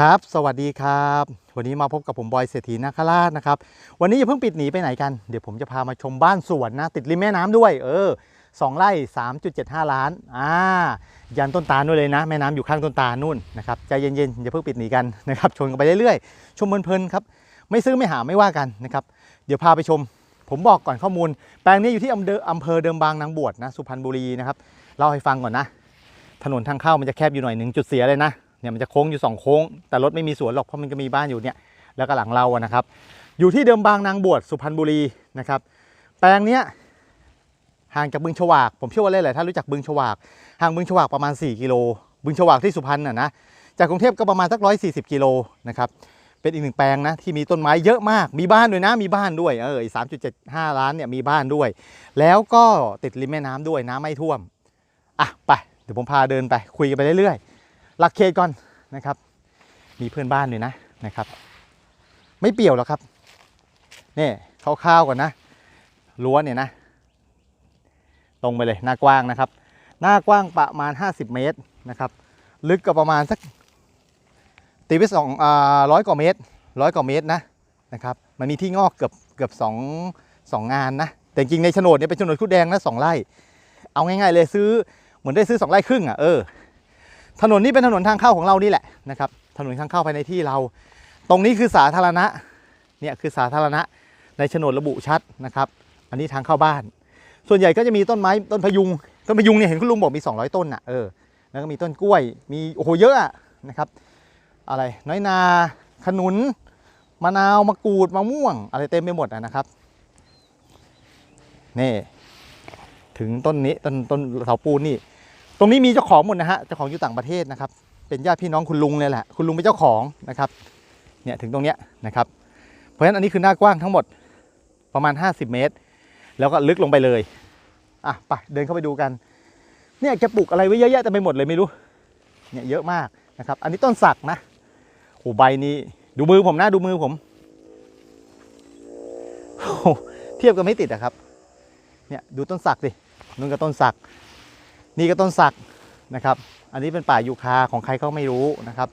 ครับ สวัสดีครับ วันนี้มาพบกับผมบอยเศรษฐีนาคราชนะครับ วันนี้อย่าเพิ่งปิดหนีไปไหนกัน เดี๋ยวผมจะพามาชมบ้านสวนนะ ติดริมแม่น้ำด้วย เออสองไร่ 3.75 ล้าน อ่า ยันต้นตาลด้วยเลยนะ แม่น้ำอยู่ข้างต้นตาลนู่นนะครับ ใจเย็นๆ อย่าเพิ่งปิดหนีกันนะครับ ชมกันไปเรื่อยๆ ชมเพลินๆครับ ไม่ซื้อไม่หาไม่ว่ากันนะครับ เดี๋ยวพาไปชม ผมบอกก่อนข้อมูล แปลงนี้อยู่ที่อำเภออำเภอเดิมบางนางบวชนะ สุพรรณบุรีนะครับ เล่าให้ฟังก่อนนะ ถนนทางเข้ามันจะแคบอยู่หน่อยหนึ่งจุดเสียเลยนะ เนี่ยมันจะโค้งอยู่สองโค้ง แต่รถไม่มีสวนหรอกเพราะมันก็มีบ้านอยู่เนี่ยแล้วก็หลังเราอะนะครับ อยู่ที่เดิมบางนางบวชสุพรรณบุรีนะครับ แปลงเนี้ยห่างจากบึงฉวาก ผมเชื่อว่าหลายๆท่านรู้จักบึงฉวาก ห่างบึงฉวากประมาณ 4 กิโล บึงฉวากที่สุพรรณน่ะนะ จากกรุงเทพก็ประมาณสัก 140 กิโลนะครับ เป็นอีกหนึ่งแปลงนะที่มีต้นไม้เยอะมาก มีบ้านด้วยนะ มีบ้านด้วย เออสามจุดเจ็ดห้าล้านเนี่ยมีบ้านด้วย แล้วก็ติดริมแม่น้ำด้วยน้ำไม่ท่วม อะไป เดี๋ยวผมพาเดินไปคุยกันไปเรื่อยๆ หลักเขตก่อนนะครับ มีเพื่อนบ้านด้วยนะนะครับ ไม่เปี่ยวหรอกครับนี่คร่าวๆก่อนนะรั้วเนี่ยนะ ตรงไปเลยหน้ากว้างนะครับ หน้ากว้างประมาณ 50 เมตรนะครับ ลึกก็ประมาณสักตีไปสองร้อยกว่าเมตรร้อยกว่าเมตรนะนะครับมันมีที่งอกเกือบเกือบสองสองงานนะ แต่จริงในโฉนดเนี่ยเป็นโฉนดคุดแดงนะสองไร่ เอาง่ายๆเลยซื้อเหมือนได้ซื้อสองไร่ครึ่งอะเออ ถนนนี้เป็นถนนทางเข้าของเรานี่แหละนะครับ ถนนทางเข้าภายในที่เรา ตรงนี้คือสาธารณะ เนี่ยคือสาธารณะในโฉนดระบุชัดนะครับ อันนี้ทางเข้าบ้าน ส่วนใหญ่ก็จะมีต้นไม้ต้นพยุง ต้นพยุงเนี่ยเห็นคุณลุงบอกมี 200 ต้นอะ เออ แล้วก็มีต้นกล้วย มีโอ้โหเยอะนะครับ อะไร น้อยนา ขนุน มะนาว มะกรูด มะม่วง อะไรเต็มไปหมดนะครับ นี่ ถึงต้นนี้ต้นต้นเสาปูนนี่ ตรงนี้มีเจ้าของหมดนะฮะเจ้าของอยู่ต่างประเทศนะครับ เป็นญาติพี่น้องคุณลุงเลยแหละคุณลุงเป็นเจ้าของนะครับเนี่ยถึงตรงเนี้ยนะครับเพราะฉะนั้นอันนี้คือหน้ากว้างทั้งหมดประมาณ 50 เมตร แล้วก็ลึกลงไปเลยอะไปเดินเข้าไปดูกันเนี่ยแกปลูกอะไรไว้เยอะแยะแต่ไปหมดเลยไม่รู้เนี่ยเยอะมากนะครับ อันนี้ต้นสักนะโอ้ใบนี้ดูมือผมนะดูมือผมโอ้เทียบกันไม่ติดอะครับเนี่ยดูต้นสักดินู่นก็ต้นสัก นี่ก็ต้นสักนะครับ อันนี้เป็นป่ายูคาของใครก็ไม่รู้นะครับ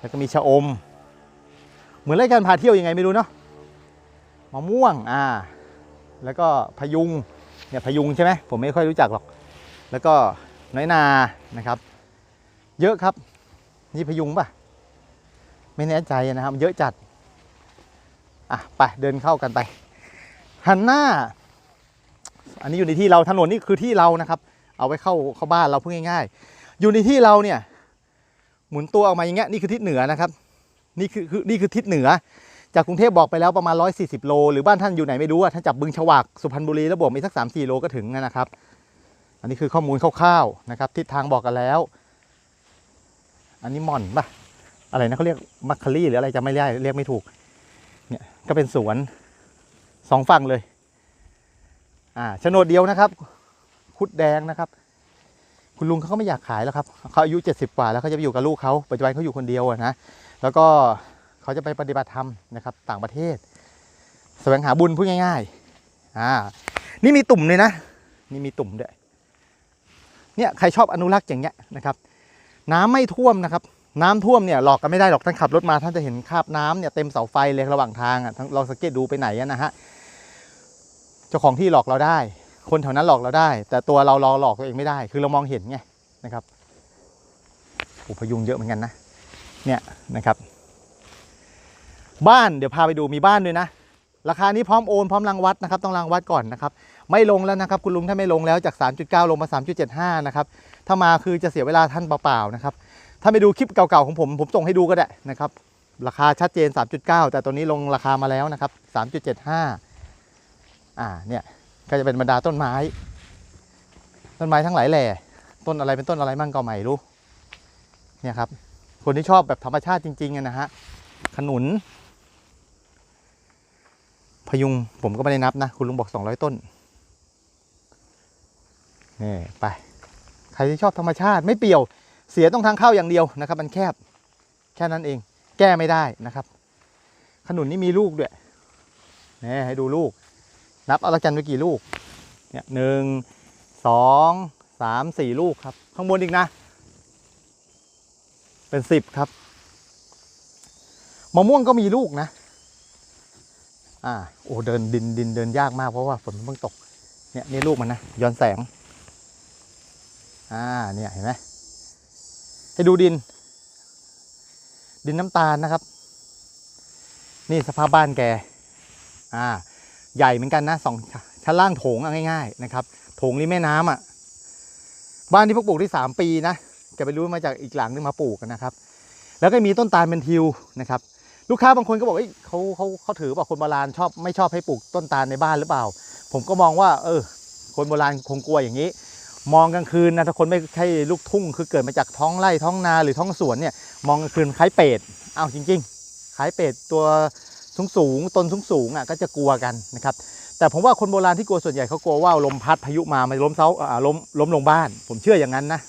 แล้วก็มีชะอม เหมือนรายการพาเที่ยวยังไงไม่รู้เนาะมะม่วงอ่าแล้วก็พยุงเนี่ยพยุงใช่ไหมผมไม่ค่อยรู้จักหรอก แล้วก็น้อยนานะครับ เยอะครับ นี่พยุงป่ะ ไม่แน่ใจนะครับ เยอะจัดอะไปเดินเข้ากันไปหันหน้า อันนี้อยู่ในที่เราถนนนี่คือที่เรานะครับ เอาไว้เข้าเข้าบ้านเราพูดง่าย ๆ อยู่ในที่เราเนี่ย หมุนตัวออกมาอย่างเงี้ยนี่คือทิศเหนือนะครับ นี่คือคือนี่คือทิศเหนือ จากกรุงเทพบอกไปแล้วประมาณ 140 โล หรือบ้านท่านอยู่ไหนไม่รู้อะท่านจับบึงฉวากสุพรรณบุรีแล้วบวกมีสัก3-4โลก็ถึงนะครับ อันนี้คือข้อมูลคร่าวๆนะครับทิศทางบอกกันแล้ว อันนี้ม่อนปะอะไรนะเขาเรียกมัคคารี่หรืออะไรจำไม่ได้เรียกไม่ถูกเนี่ยก็เป็นสวนสองฝั่งเลย อ่าโฉนดเดียวนะครับ คุดแดงนะครับ คุณลุงเขาก็ไม่อยากขายแล้วครับเขาอายุ 70 กว่าแล้วเขาจะไปอยู่กับลูกเขาปัจจุบันเขาอยู่คนเดียวนะแล้วก็เขาจะไปปฏิบัติธรรมนะครับ ต่างประเทศแสวงหาบุญพูดง่ายๆอ่านี่มีตุ่มเลยนะ นี่มีตุ่มด้วยเนี่ยใครชอบอนุรักษ์อย่างเงี้ยนะครับ น้ำไม่ท่วมนะครับ น้ำท่วมเนี่ยหลอกกันไม่ได้หรอกท่านขับรถมาท่านจะเห็นคราบน้ำเนี่ยเต็มเสาไฟเลยระหว่างทางอะลองสังเกตดูไปไหนนะฮะเจ้าของที่หลอกเราได้ คนแถวนั้นหลอกเราได้ แต่ตัวเราเราหลอกตัวเองไม่ได้ คือเรามองเห็นไงนะครับอ้พยุงเยอะเหมือนกันนะเนี่ยนะครับ บ้านเดี๋ยวพาไปดูมีบ้านด้วยนะราคานี้พร้อมโอนพร้อมรังวัดนะครับต้องรังวัดก่อนนะครับไม่ลงแล้วนะครับ คุณลุงถ้าไม่ลงแล้วจาก 3.9 ลงมา 3.75 นะครับถ้ามาคือจะเสียเวลาท่านเปล่าๆนะครับถ้าไปดูคลิปเก่าๆของผม ผมส่งให้ดูก็ได้นะครับราคาชัดเจน 3.9 แต่ตัวนี้ลงราคามาแล้วนะครับ 3.75 อ่าเนี่ย ก็จะเป็นบรรดาต้นไม้ ต้นไม้ทั้งหลายแหล่ต้นอะไรเป็นต้นอะไรมั่งก็ไม่รู้เนี่ยครับ คนที่ชอบแบบธรรมชาติจริงๆนะฮะขนุน พยุงผมก็ไม่ได้นับนะ คุณลุงบอก 200 ต้นนี่ไป ใครที่ชอบธรรมชาติไม่เปี่ยวเสียต้องทางเข้าอย่างเดียวนะครับ มันแคบแค่นั้นเอง แก้ไม่ได้นะครับ ขนุนนี่มีลูกด้วยนี่ให้ดูลูก นับเอาละกันว่ากี่ลูกเนี่ยหนึ่งสองสามสี่ลูกครับ ข้างบนอีกนะ เป็นสิบครับมะม่วงก็มีลูกนะ อ่า โอ้ เดินดินดินเดินยากมากเพราะว่าฝนมันเพิ่งตก เนี่ยนี่ลูกมันนะ ย้อนแสง อ่า เนี่ยเห็นไหมให้ดูดิน ดินน้ำตาลนะครับ นี่สภาพบ้านแก อ่า ใหญ่เหมือนกันนะสองชั้นล่างโถงอาง่ายๆนะครับโถงริมแม่น้ำอะบ้านที่พวกปลูกที่สามปีนะแกไปรู้มาจากอีกหลังนึงมาปลูกกันนะครับ แล้วก็มีต้นตาลเป็นทิวนะครับ ลูกค้าบางคนก็บอกเอ้ยเขาเขาเขาถือว่าคนโบราณชอบไม่ชอบให้ปลูกต้นตาลในบ้านหรือเปล่า ผมก็มองว่า เออ คนโบราณคงกลัวอย่างนี้ มองกลางคืนนะถ้าคนไม่ใช่ลูกทุ่ง คือเกิดมาจากท้องไร่ท้องนาหรือท้องสวนเนี่ย มองกลางคืนคล้ายเป็ดอ้าวจริง ๆคล้ายเป็ดตัว สูงสูงต้นสูงสูงอะก็จะกลัวกันนะครับแต่ผมว่าคนโบราณที่กลัวส่วนใหญ่เขากลัวว่าลมพัดพายุมามันล้มเสาอ่าล้มล้มลงบ้าน ผมเชื่ออย่างนั้นนะ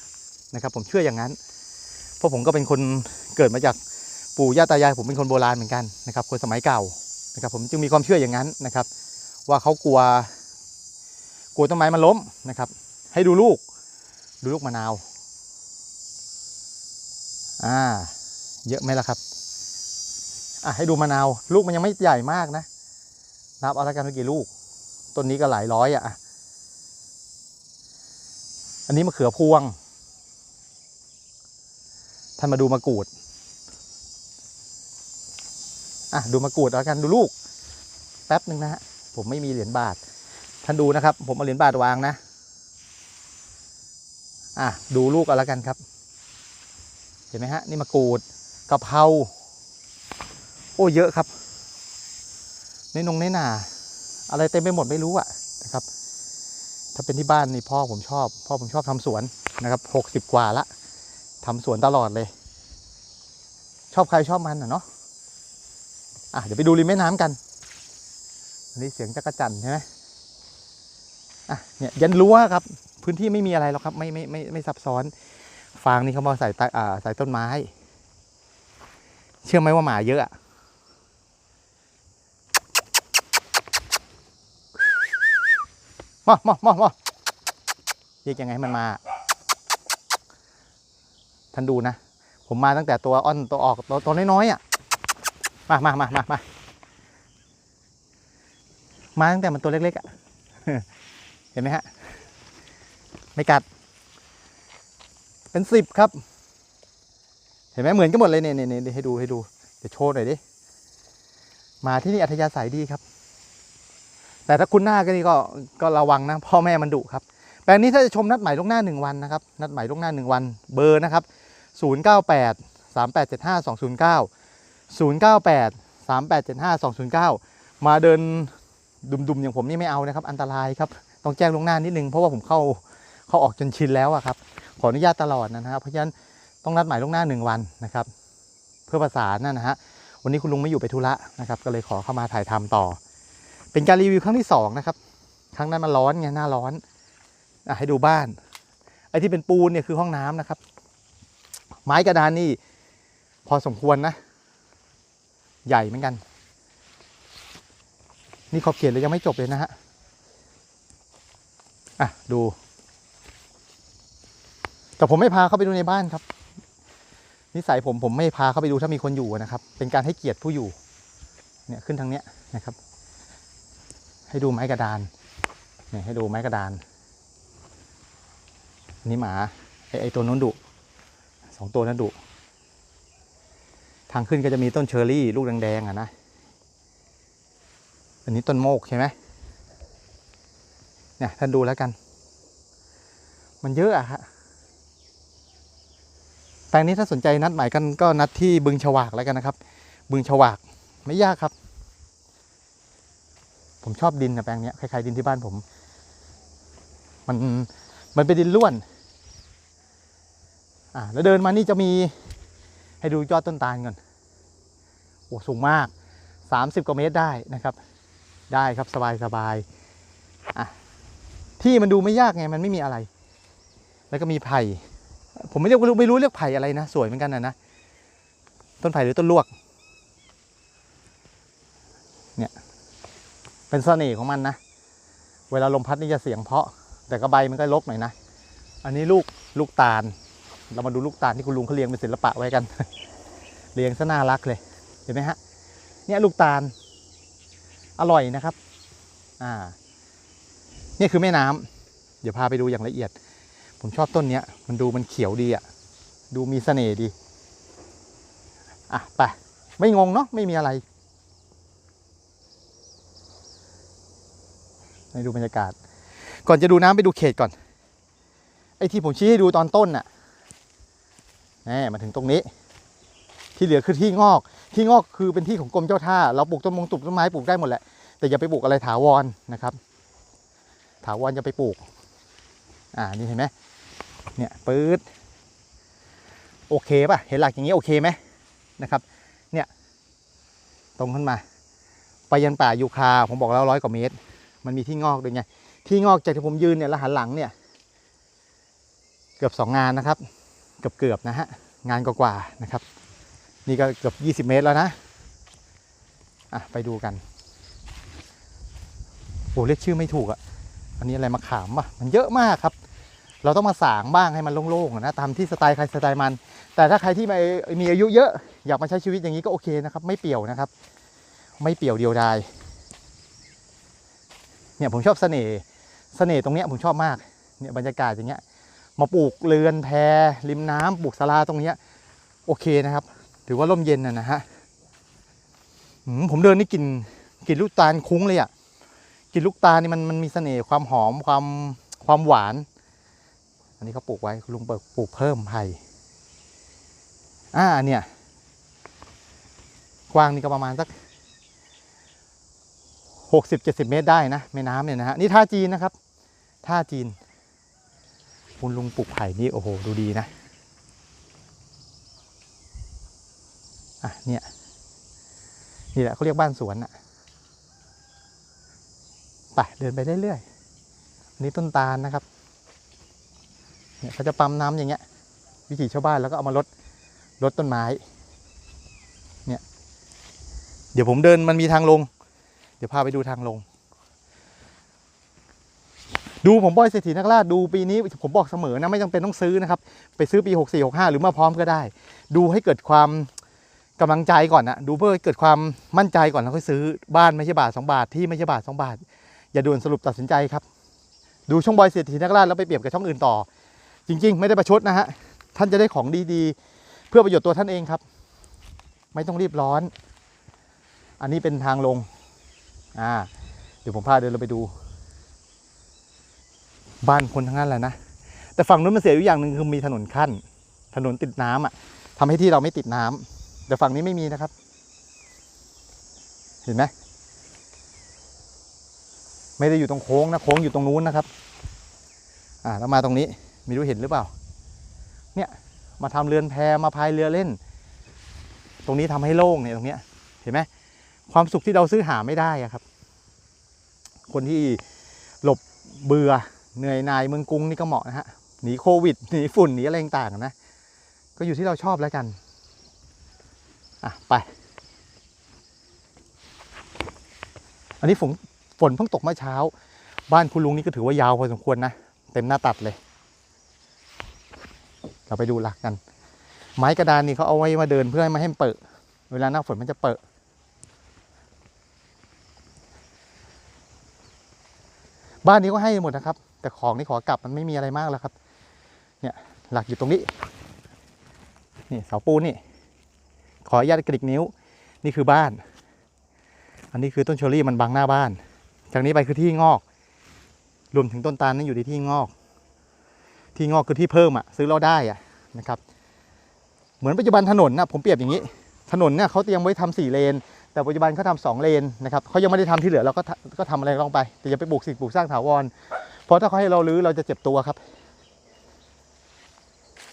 นะครับ ผมเชื่ออย่างนั้น เพราะผมก็เป็นคนเกิดมาจากปู่ย่าตายายผมเป็นคนโบราณเหมือนกันนะครับ คนสมัยเก่านะครับ ผมจึงมีความเชื่ออย่างนั้นนะครับ ว่าเขากลัว กลัวต้นไม้มันล้มนะครับ ให้ดูลูก ดูลูกมะนาว อ่า เยอะไหมล่ะครับ อะให้ดูมะนาว ลูกมันยังไม่ใหญ่มากนะ นับเอาละกันว่ากี่ลูก ต้นนี้ก็หลายร้อยอะ อันนี้มะเขือพวง ท่านมาดูมะกรูด อะดูมะกรูดเอาละกันดูลูก แป๊บหนึ่งนะฮะ ผมไม่มีเหรียญบาท ท่านดูนะครับ ผมเอาเหรียญบาทวางนะ อะดูลูกเอาละกันครับ เห็นไหมฮะ นี่มะกรูดกะเพรา โอ้เยอะครับ ในนงในนา อะไรเต็มไปหมดไม่รู้อะนะครับ ถ้าเป็นที่บ้านนี่พ่อผมชอบ พ่อผมชอบทำสวนนะครับหกสิบกว่าละทำสวนตลอดเลย ชอบใครชอบมันอะเนาะอะเดี๋ยวไปดูริมแม่น้ำกัน อันนี้เสียงจักระจันใช่ไหมอะเนี่ยยันรั้วครับ พื้นที่ไม่มีอะไรหรอกครับ ไม่ไม่ไม่ไม่ซับซ้อน ฟางนี่เขามาใส่ใต้อ่าใส่ต้นไม้ เชื่อไหมว่าหมาเยอะอะ มามามามาเรียกยังไงให้มันมา ท่านดูนะ ผมมาตั้งแต่ตัวอ่อนตัวออกตัวตัวน้อยๆอะ มามามามามามาตั้งแต่มันตัวเล็กๆอะ เห็นไหมฮะ ไม่กัด เป็นสิบครับ เห็นไหมเหมือนกันหมดเลยเนี่ยเนี่ยเนี่ยให้ดูให้ดู เดี๋ยวโชว์หน่อยดิ มาที่นี่อัธยาศัยดีครับ แต่ถ้าคุณหน้าก็นี่ก็ก็ระวังนะพ่อแม่มันดุครับแปลงนี้ถ้าจะชมนัดหมายล่วงหน้า 1 วันนะครับนัดหมายล่วงหน้า 1 วันเบอร์นะครับ 098 3875 209 098 3875 209 มาเดินดุมๆอย่างผมนี่ไม่เอานะครับ อันตรายครับต้องแจ้งล่วงหน้านิดนึงเพราะว่าผมเข้าเข้าออกจนชินแล้วอะครับขออนุญาตตลอดนะครับเพราะฉะนั้นต้องนัดหมายล่วงหน้า 1 วันนะครับ เพื่อประสานนะฮะวันนี้คุณลุงไม่อยู่ไปธุระนะครับ ก็เลยขอเข้ามาถ่ายทำต่อ เป็นการรีวิวครั้งที่สองนะครับ ครั้งนั้นมันร้อนไงหน้าร้อนอะให้ดูบ้าน ไอ้ที่เป็นปูนเนี่ยคือห้องน้ำนะครับ ไม้กระดานนี่พอสมควรนะ ใหญ่เหมือนกัน นี่ขอบเขตเลยยังไม่จบเลยนะฮะอะดู แต่ผมไม่พาเข้าไปดูในบ้านครับ นิสัยผมผมไม่พาเข้าไปดูถ้ามีคนอยู่นะครับ เป็นการให้เกียรติผู้อยู่ เนี่ยขึ้นทางเนี้ยนะครับ ให้ดูไม้กระดานเนี่ยให้ดูไม้กระดานอันนี้หมาไอไอตัวนู้นดุสองตัวนั้นดุทางขึ้นก็จะมีต้นเชอร์รี่ ลูกแดงๆอะนะ อันนี้ต้นโมกใช่ไหมเนี่ยท่านดูแล้วกัน มันเยอะอะฮะแปลงนี้ถ้าสนใจนัดหมายกันก็นัดที่บึงฉวากแล้วกันนะครับ บึงฉวากไม่ยากครับ ผมชอบดินนะแปลงนี้คล้ายๆดินที่บ้านผม มันมันเป็นดินล้วน อ่าแล้วเดินมานี่จะมีให้ดูยอดต้นตาลก่อนโอ้สูงมาก 30กว่าเมตรได้นะครับ ได้ครับสบายสบายอะที่มันดูไม่ยากไงมันไม่มีอะไร แล้วก็มีไผ่ผมไม่เรียกไม่รู้ไม่รู้เรียกไผ่อะไรนะ สวยเหมือนกันนะนะต้นไผ่หรือต้นลวก เนี่ย เป็นเสน่ห์ของมันนะ เวลาลมพัดนี่จะเสียงเพาะ แต่กระใบมันก็ลกหน่อยนะ อันนี้ลูกลูกตาล เรามาดูลูกตาลที่คุณลุงเขาเลี้ยงเป็นศิลปะไว้กัน เลี้ยงซะน่ารักเลย เห็นไหมฮะ เนี่ยลูกตาล อร่อยนะครับ อ่าเนี่ยคือแม่น้ำเดี๋ยวพาไปดูอย่างละเอียด ผมชอบต้นเนี้ย มันดูมันเขียวดีอะดูมีเสน่ห์ดี อะไป ไม่งงเนาะ ไม่มีอะไร ให้ดูบรรยากาศ ก่อนจะดูน้ำไปดูเขตก่อน ไอ้ที่ผมชี้ให้ดูตอนต้นน่ะแน่มาถึงตรงนี้ ที่เหลือคือที่งอก ที่งอกคือเป็นที่ของกรมเจ้าท่า เราปลูกต้นมงตุกต้นไม้ปลูกได้หมดแหละ แต่อย่าไปปลูกอะไรถาวรนะครับ ถาวรจะไปปลูก อ่า นี่เห็นไหมเนี่ยปื๊ดโอเคป่ะ เห็นหลักอย่างนี้โอเคไหมนะครับ เนี่ย ตรงขึ้นมา ไปยันป่ายูคาผมบอกแล้วร้อยกว่าเมตร มันมีที่งอกด้วยไง ที่งอกจากที่ผมยืนเนี่ยแล้วหันหลังเนี่ย เกือบสองงานนะครับ เกือบเกือบๆนะฮะ งานกว่าๆนะครับ นี่ก็เกือบ 20 เมตรแล้วนะ อะ ไปดูกัน โอ้เรียกชื่อไม่ถูกอะ่ะ อันนี้อะไรมาขามอะ มันเยอะมากครับ เราต้องมาสางบ้างให้มันโล่งๆนะ ตามที่สไตล์ใครสไตล์มัน แต่ถ้าใครที่ไม่มีอายุเยอะ อยากมาใช้ชีวิตอย่างนี้ก็โอเคนะครับ ไม่เปี่ยวนะครับ ไม่เปี่ยวเดียวดาย เนี่ยผมชอบเสน่ห์เสน่ห์ตรงเนี้ยผมชอบมากเนี่ยบรรยากาศอย่างเงี้ยมาปลูกเรือนแพริมน้ำปลูกศาลาตรงเนี้ยโอเคนะครับ ถือว่าร่มเย็นนะนะฮะผมเดินนี่กลิ่นกลิ่นลูกตาลคุ้งเลยอะ่ะกลิ่นลูกตาลนี่มันมันมีเสน่ห์ความหอมความความหวาน อันนี้เขาปลูกไว้ลุงเปิดปลูกเพิ่มไผ่อ่าเนี่ยกว้างนี่ก็ประมาณสัก หกสิบเจ็ดสิบเมตรได้นะแม่น้ำเนี่ยนะฮะนี่ท่าจีนนะครับ ท่าจีน คุณลุงปลูกไผ่นี่โอ้โหดูดีนะอะเนี่ยนี่แหละเขาเรียกบ้านสวนอะไปเดินไปเรื่อยๆอันนี่ต้นตาลนะครับเนี่ยเขาจะปั๊มน้ำอย่างเงี้ย วิถีชาวบ้านแล้วก็เอามาลดลดต้นไม้เนี่ยเดี๋ยวผมเดินมันมีทางลง เดี๋ยวพาไปดูทางลง ดูผมบอยเศรษฐีนักล่าดูปีนี้ผมบอกเสมอนะไม่จำเป็นต้องซื้อนะครับ ไปซื้อปี 64 65 หรือมาพร้อมก็ได้ ดูให้เกิดความกำลังใจก่อนนะดูเพื่อเกิดความมั่นใจก่อนแล้วค่อยซื้อบ้านไม่ใช่บาท 2 บาทที่ไม่ใช่บาท 2 บาท อย่าด่วนสรุปตัดสินใจครับ ดูช่องบอยเศรษฐีนักล่าแล้วไปเปรียบกับช่องอื่นต่อ จริง ๆ ไม่ได้ประชดนะฮะท่านจะได้ของดีๆ เพื่อประโยชน์ตัวท่านเองครับ ไม่ต้องรีบร้อน อันนี้เป็นทางลง อ่าเดี๋ยวผมพาเดินเราไปดู บ้านคนทั้งนั้นแหละนะแต่ฝั่งนู้นมันเสียอยู่อย่างหนึ่งคือมีถนนขั้น ถนนติดน้ำอะทำให้ที่เราไม่ติดน้ำแต่ฝั่งนี้ไม่มีนะครับ เห็นไหมไม่ได้อยู่ตรงโค้งนะโค้งอยู่ตรงนู้นนะครับ อ่าแล้วมาตรงนี้ม่รู้เห็นหรือเปล่า เนี่ยมาทำเรือนแพมาพายเรือเล่น ตรงนี้ทำให้โล่งเนี่ยตรงเนี้ย เห็นไหม ความสุขที่เราซื้อหาไม่ได้อะครับ คนที่หลบเบื่อเหนื่อยนายเมืองกรุงนี่ก็เหมาะนะฮะหนีโควิดหนีฝุ่นหนีอะไรต่างๆนะก็อยู่ที่เราชอบแล้วกันอะไป อันนี้ฝนฝนเพิ่งตกเมื่อเช้า บ้านคุณลุงนี่ก็ถือว่ายาวพอสมควรนะเต็มหน้าตัดเลย เราไปดูหลักกัน ไม้กระดานนี่เขาเอาไว้มาเดินเพื่อให้มาให้มันเปิด เวลาหน้าฝนมันจะเปิด บ้านนี้ก็ให้หมดนะครับ แต่ของนี่ขอกลับมันไม่มีอะไรมากแล้วครับ เนี่ยหลักอยู่ตรงนี้ นี่เสาปูนนี่ ขออนุญาตกระดิกนิ้ว นี่คือบ้าน อันนี้คือต้นเชอรี่มันบังหน้าบ้าน จากนี้ไปคือที่งอก รวมถึงต้นตาลนั่นอยู่ในที่งอก ที่งอกคือที่เพิ่มอะซื้อเราได้อะนะครับ เหมือนปัจจุบันถนนนะผมเปรียบอย่างนี้ ถนนเนี่ยเขาเตรียมไว้ทำสี่เลน แต่ปัจจุบันเขาทำสองเลนนะครับเขายังไม่ได้ทำที่เหลือเราก็ก็ทำอะไรลองไป แต่อย่าไปปลูกสิ่งปลูกสร้างถาวร เพราะถ้าเขาให้เราลื้อเราจะเจ็บตัวครับ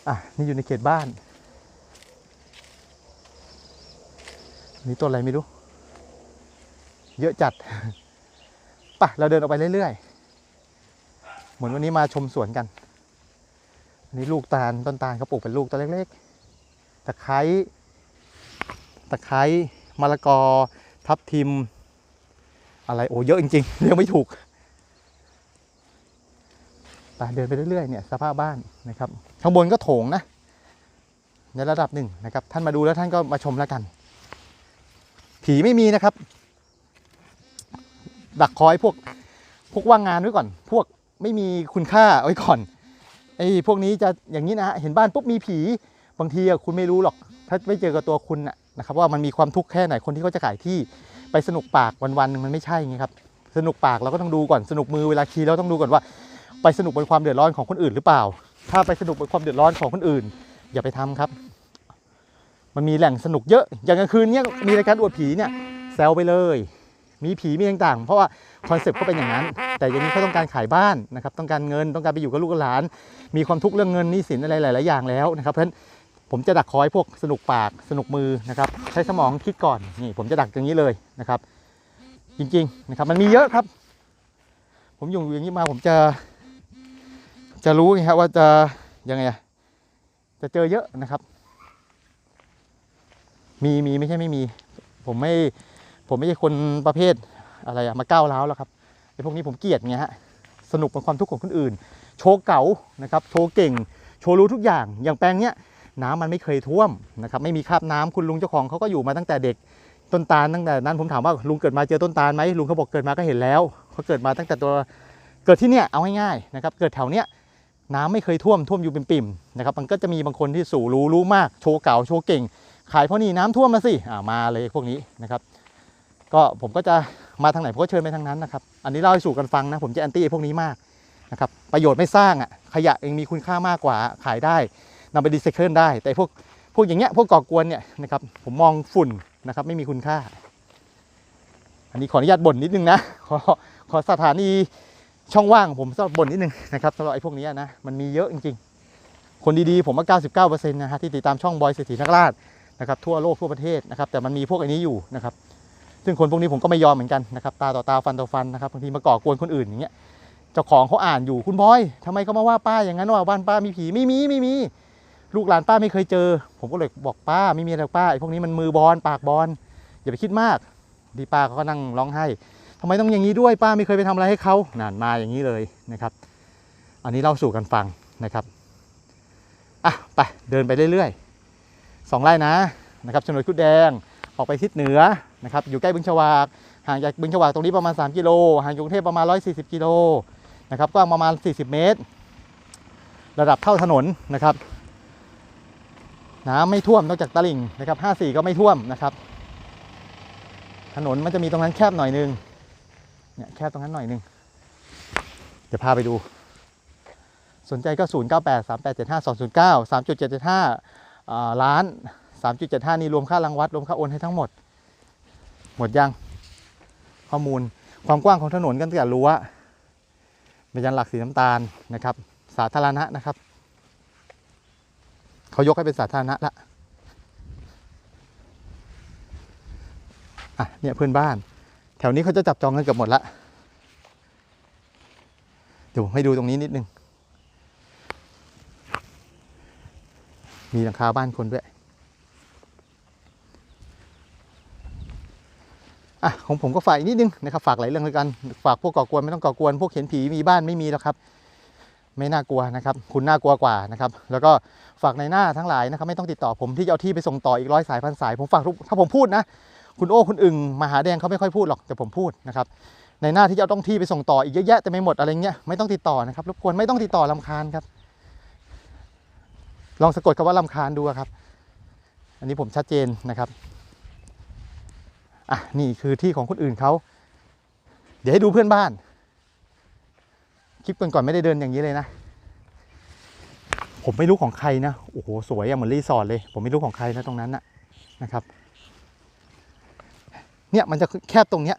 อะนี่อยู่ในเขตบ้านนี่ต้นอะไรไม่รู้ เยอะจัดป่ะเราเดินออกไปเรื่อยๆ เหมือนวันนี้มาชมสวนกันนนี้ลูกตาลต้นตาลเขาปลูกเป็นลูกตัวเล็กๆตะไคร้ตะไคร้ มะละกอ ทับทิม อะไรโอ้เยอะจริงๆเรียกไม่ถูกไปเดินไปเรื่อยๆเนี่ยสภาพบ้านนะครับ ข้างบนก็โถงนะ ในระดับหนึ่งนะครับ ท่านมาดูแล้วท่านก็มาชมแล้วกัน ผีไม่มีนะครับ ดักคอยพวกพวกว่างงานไว้ก่อน พวกไม่มีคุณค่าไว้ก่อนไอ้พวกนี้จะอย่างนี้นะฮะเห็นบ้านปุ๊บมีผีบางทีคุณไม่รู้หรอก ถ้าไม่เจอกับตัวคุณน่ะ นะครับว่ามันมีความทุกข์แค่ไหนคนที่เขาจะขายที่ไปสนุกปากวันๆหนึ่งมันไม่ใช่ไงครับสนุกปากเราก็ต้องดูก่อนสนุกมือเวลาขี่เราต้องดูก่อนว่า ไปสนุกบนความเดือดร้อนของคนอื่นหรือเปล่า ถ้าไปสนุกบนความเดือดร้อนของคนอื่น อย่าไปทำครับ มันมีแหล่งสนุกเยอะ อย่างกลางคืนเนี่ยมีรายการอวดผีเนี่ยแซวไปเลย มีผีมีต่างๆ เพราะว่าคอนเซปต์ก็เป็นอย่างนั้น แต่อย่างนี้เขาต้องการขายบ้านนะครับต้องการเงินต้องการไปอยู่กับลูกหลาน มีความทุกข์เรื่องเงินหนี้สินอะไรหลายๆอย่างแล้วนะครับเพราะฉะนั้น ผมจะดักคอยพวกสนุกปากสนุกมือนะครับ ใช้สมองคิดก่อนนี่ผมจะดักอย่างนี้เลยนะครับ จริงๆนะครับมันมีเยอะครับ ผมอยู่อย่างนี้มาผมจะ จะรู้ไงครับว่าจะยังไงจะเจอเยอะนะครับ มีมีไม่ใช่ไม่มี ผมไม่ผมไม่ใช่คนประเภทอะไรอะมาก้าวร้าวแล้วครับไอ้พวกนี้ผมเกลียดไงฮะสนุกกับความทุกข์ของคนอื่น โชว์เก๋านะครับ โชว์เก่ง โชว์รู้ทุกอย่างอย่างแปลงเนี้ย น้ำมันไม่เคยท่วมนะครับไม่มีคราบน้ำคุณลุงเจ้าของเขาก็อยู่มาตั้งแต่เด็กต้นตาลตั้งแต่นั้นผมถามว่าลุงเกิดมาเจอต้นตาลไหมลุงเขาบอกเกิดมาก็เห็นแล้วเขาเกิดมาตั้งแต่ตัวเกิดที่เนี่ยเอาง่ายๆนะครับเกิดแถวเนี้ยน้ำไม่เคยท่วมท่วมอยู่เป็นปิ่มๆนะครับมันก็จะมีบางคนที่สู่รู้รู้มากโชว์เก่าโชว์เก่ง ขายเพราะนี่น้ำท่วมมาสิอ่ามาเลยพวกนี้นะครับ ก็ผมก็จะมาทางไหนผมก็เชิญไปทางนั้นนะครับ อันนี้เล่าให้สู่กันฟังนะผมจะแอนตี้พวกนี้มากนะครับประโยชน์ไม่สร้างอะขยะเองมีคุณค่ามากกว่าขายได้ นำไปรีไซเคิลได้ แต่พวกพวกอย่างเงี้ยพวกก่อกวนเนี่ยนะครับผมมองฝุ่นนะครับไม่มีคุณค่า อันนี้ขออนุญาตบ่นนิดนึงนะขอขอสถานีช่องว่างผมสำหรับบ่นนิดนึงนะครับสำหรับไอ้พวกนี้นะมันมีเยอะจริง ๆ คนดีๆผมว่า 99%นะฮะที่ติดตามช่องบอยเศรษฐีนักราชนะครับทั่วโลกทั่วประเทศนะครับแต่มันมีพวกอันนี้อยู่นะครับ ซึ่งคนพวกนี้ผมก็ไม่ยอมเหมือนกันนะครับตาต่อตาฟันต่อฟันนะครับบางทีมาก่อกวนคนอื่นอย่างเงี้ยเจ้าของเขาอ่านอยู่คุณบอยทำไมเขามาว่าป้าอย่างนั้นว่าบ้านป้ามีผีไม่มีไม่มี ลูกหลานป้าไม่เคยเจอ ผมก็เลยบอกป้าไม่มีอะไรป้าไอ้พวกนี้มันมือบอลปากบอลอย่าไปคิดมากดีป้าเขาก็นั่งร้องไห้ทำไมต้องอย่างนี้ด้วยป้าไม่เคยไปทำอะไรให้เขานานมาอย่างนี้เลยนะครับ อันนี้เล่าสู่กันฟังนะครับอะไปเดินไปเรื่อยๆสองไร่นะนะครับชนวนคุดแดงออกไปทิศเหนือนะครับอยู่ใกล้บึงฉวากห่างจากบึงฉวากตรงนี้ประมาณ 3 กิโลห่างกกรุงเทพประมาณ 140 กิโลนะครับกว้างประมาณ 40 เมตร ระดับเท่าถนนนะครับ น้ำไม่ท่วมนอกจากตลิ่งนะครับ 54 ก็ไม่ท่วมนะครับ ถนนมันจะมีตรงนั้นแคบหน่อยนึง เนี่ยแคบตรงนั้นหน่อยนึง เดี๋ยวพาไปดู สนใจก็ 0 9 8 3 8 7 5 2 0 9 3 7 7 5อ่าล้าน 3.75 นี่รวมค่ารังวัด รวมค่าโอนให้ทั้งหมด หมดยัง ข้อมูลความกว้างของถนนกันตั้งแต่รั้วเป็นยันหลักสีน้ำตาลนะครับ สาธารณะนะครับ เขายกให้เป็นสาธารณะละอะเนี่ยเพื่อนบ้าน แถวนี้เขาจะจับจองกันเกือบหมดละเดี๋ยวให้ดูตรงนี้นิดนึง มีหลังคาบ้านคนด้วยอะของผมก็ฝากอีกนิดนึงนะครับฝากหลายเรื่องเลยกัน ฝากพวกก่อกวนไม่ต้องก่อกวน พวกเห็นผีมีบ้านไม่มีแล้วครับ ไม่น่ากลัวนะครับ คุณน่ากลัวกว่านะครับ แล้วก็ฝากในหน้าทั้งหลายนะครับ ไม่ต้องติดต่อผมที่จะเอาที่ไปส่งต่ออีกร้อยสายพันสาย ผมฝากทุกถ้าผมพูดนะ คุณโอ้คุณอึงมหาแดงเขาไม่ค่อยพูดหรอกแต่ผมพูดนะครับ ในหน้าที่จะต้องที่ไปส่งต่ออีกเยอะแยะแต่ไม่หมดอะไรเงี้ยไม่ต้องติดต่อนะครับรบกวนไม่ต้องติดต่อลำคาญครับ ลองสะกดคำว่าลำคาญดูครับ อันนี้ผมชัดเจนนะครับอะนี่คือที่ของคนอื่นเขาเดี๋ยวให้ดูเพื่อนบ้าน คลิปก่อนๆไม่ได้เดินอย่างนี้เลยนะ ผมไม่รู้ของใครนะ โอ้โห สวยอะเหมือนรีสอร์ทเลย ผมไม่รู้ของใครนะตรงนั้นนะนะครับ เนี่ยมันจะแคบตรงเนี้ย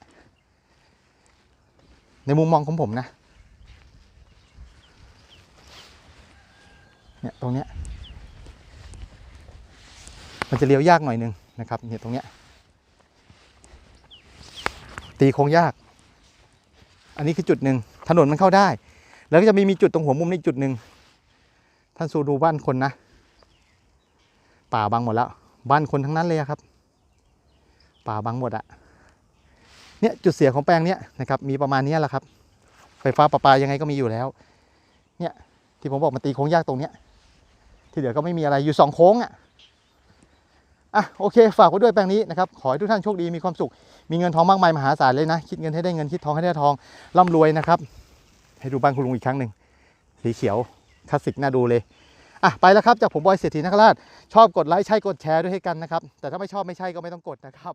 ในมุมมองของผมนะ เนี่ยตรงเนี้ย มันจะเลี้ยวยากหน่อยนึงนะครับ เนี่ยตรงเนี้ย ตีโค้งยาก อันนี้คือจุดหนึ่งถนนมันเข้าได้ แล้วก็จะมีมีจุดตรงหัวมุมนี่จุดหนึ่งท่านสูดูบ้านคนนะ ป่าบังหมดแล้ว บ้านคนทั้งนั้นเลยครับ ป่าบังหมดอะเนี่ยจุดเสียของแปลงเนี้ยนะครับ มีประมาณนี้แหละครับ ไฟฟ้าประปายังไงก็มีอยู่แล้ว เนี่ยที่ผมบอกมันตีโค้งยากตรงเนี้ย ที่เหลือก็ไม่มีอะไรอยู่สองโค้งอะอะโอเค ฝากไว้ด้วยแปลงนี้นะครับ ขอให้ทุกท่านโชคดีมีความสุข มีเงินทองมากมายมหาศาลเลยนะ คิดเงินให้ได้เงินคิดทองให้ได้ทองร่ำรวยนะครับ ให้ดูบ้านคุณลุงอีกครั้งหนึ่งสีเขียวคลาสสิกน่าดูเลยอะไปแล้วครับจากผมบอยเศรษฐีนักราชชอบกดไลค์ใช่กดแชร์ด้วยให้กันนะครับ แต่ถ้าไม่ชอบไม่ใช่ก็ไม่ต้องกดนะครับ